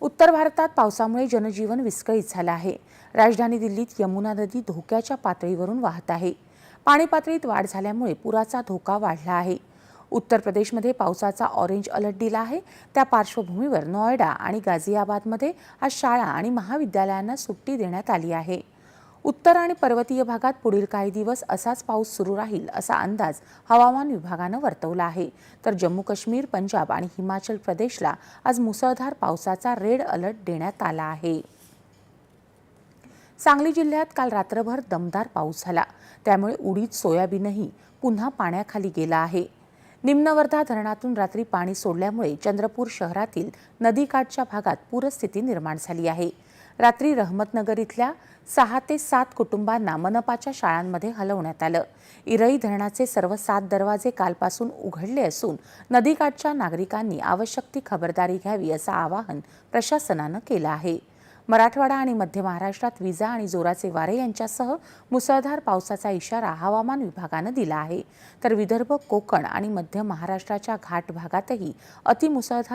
उत्तर भारतात पावसामुळे जनजीवन विस्कळीत झालं आहे. राजधानी दिल्लीत यमुना नदी धोक्याच्या पातळीवरून वाहत आहे. पाणी पातळीत वाढ झाल्यामुळे पुराचा धोका वाढला आहे. उत्तर प्रदेशमध्ये पावसाचा ऑरेंज अलर्ट दिला आहे. त्या पार्श्वभूमीवर नोएडा आणि गाझियाबादमध्ये आज शाळा आणि महाविद्यालयांना सुट्टी देण्यात आली आहे. उत्तर आणि पर्वतीय भागात पुढील काही दिवस असाच पाऊस सुरू राहील असा अंदाज हवामान विभागानं वर्तवला आहे. तर जम्मू काश्मीर पंजाब आणि हिमाचल प्रदेशला आज मुसळधार पावसाचा रेड अलर्ट देण्यात आला आहे. सांगली जिल्ह्यात काल रात्रभर दमदार पाऊस झाला. त्यामुळे उडीद सोयाबीनही पुन्हा पाण्याखाली गेला आहे. निम्नवर्धा धरणातून रात्री पाणी सोडल्यामुळे चंद्रपूर शहरातील नदीकाठच्या भागात पूरस्थिती निर्माण झाली आहे. रात्री रहमतनगर इथल्या सहा ते सात कुटुंबांना मनपाच्या शाळांमध्ये हलवण्यात आलं. इरई धरणाचे सर्व सात दरवाजे कालपासून उघडले असून नदीकाठच्या नागरिकांनी आवश्यक ती खबरदारी घ्यावी असं आवाहन प्रशासनानं केलं आहे. मराठवाडा आणि मध्य महाराष्ट्रात विजा आणि जोराचे वारे यांच्यासह मुसळधार पावसाचा इशारा हवामान विभागानं दिला आहे. तर विदर्भ कोकण आणि मध्य महाराष्ट्राच्या घाट भागातही अतिमुसळधार